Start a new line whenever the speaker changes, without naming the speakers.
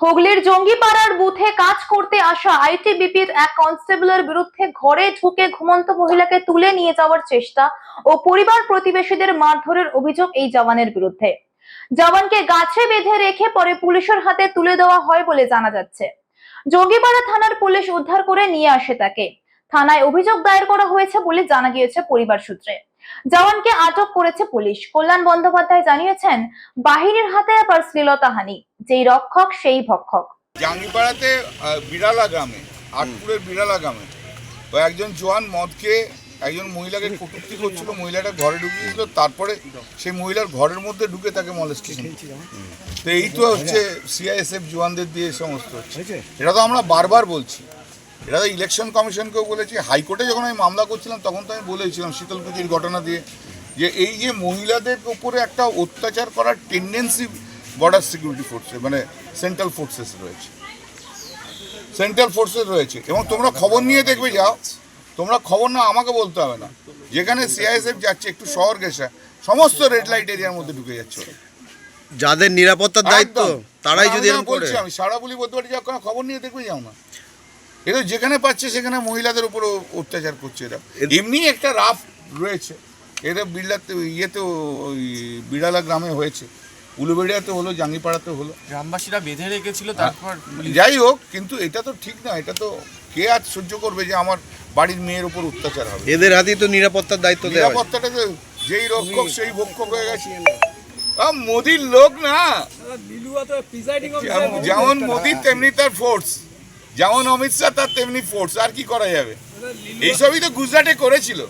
হুগলির জঙ্গিপাড়ার বুথে কাজ করতে আসা আইটিবিপির এক কনস্টেবলের বিরুদ্ধে ঘরে ঢুকে ঘুমন্ত মহিলাকে তুলে নিয়ে যাওয়ার চেষ্টা ও পরিবার প্রতিবেশীদের মারধরের অভিযোগ এই জওয়ানের বিরুদ্ধে। জওয়ানকে গাছে বেঁধে রেখে পরে পুলিশের হাতে তুলে দেওয়া হয় বলে জানা যাচ্ছে। জঙ্গিপাড়া থানার পুলিশ উদ্ধার করে নিয়ে আসে তাকে। থানায় অভিযোগ দায়ের করা হয়েছে বলে জানা গিয়েছে পরিবার সূত্রে। জওয়ানকে আটক করেছে পুলিশ। কল্যাণ বন্দ্যোপাধ্যায় জানিয়েছেন, বাহিনীর হাতে আবার শ্লীলতাহানি যেই রক্ষক, সেই ভক্ষক।
জাঙ্গিপাড়াতে বিড়ালা গ্রামে, আটপুরের বিড়ালা গ্রামে তো একজন জোয়ান মদ খেয়ে একজন মহিলাকে কটূক্তি করছিল, মহিলাটা ঘরে ঢুকিয়েছিল তারপরে সেই মহিলার ঘরের মধ্যে ঢুকে তাকে মলেস্টেশন তো এই তো হচ্ছে সিআইএসএফ জওয়ানদের দিয়ে সমস্ত হচ্ছে। এটা তো আমরা বারবার বলছি। এটা তো ইলেকশন কমিশনকেও বলেছি। হাইকোর্টে যখন আমি মামলা করছিলাম, তখন তো আমি বলেছিলাম শীতলকুচির ঘটনা দিয়ে যে এই যে মহিলাদের উপরে একটা অত্যাচার করার টেন্ডেন্সি বর্ডার সিকিউরিটি ফোর্সে মানে সেন্ট্রাল ফোর্সেস রয়েছে। সেন্ট্রাল ফোর্সেস রয়েছে। এবং তোমরা খবর নিয়ে দেখবে যাও। তোমরা খবর না আমাকে বলতে হবে না। যেখানে সিআইএসএফ যাচ্ছে একটু শহর গেছে সমস্ত রেড লাইট এরিয়ার মধ্যে ঢুকে যাচ্ছে
যাদের নিরাপত্তার দায়িত্ব তারাই যদি
বলছি আমি সারা বলি বলতে পারি যাও কোনো খবর নিয়ে দেখবে যাও না। এরা যেখানে পাচ্ছে সেখানে মহিলাদের উপর অত্যাচার করছে এরা। এমনি একটা রাফ রয়েছে। এটা বিড়লাতে ইয়েতে ওই বিড়ালা গ্রামে হয়েছে। উলুবেড়িয়াতে হলো জাঙ্গিপাড়াতে হলো।
গ্রামবাসীরা বেঁধে রেখেছিল তারপর
যাই হোক কিন্তু এটা তো ঠিক না এটা তো কে আজ সহ্য করবে যে আমার বাড়ির মেয়ের উপর অত্যাচার হবে?
এদের হাতেই তো নিরাপত্তার দায়িত্ব
নিরাপত্তাটা তো যেই রক্ষক সেই ভক্ষক হয়ে গেছে। মোদির লোক না। যেমন- যেমন মোদি তেমনি তার ফোর্স যেমন অমিত শাহ তার তেমনি ফোর্স আর কি করা যাবে? এইসবই তো গুজরাটে করেছিল।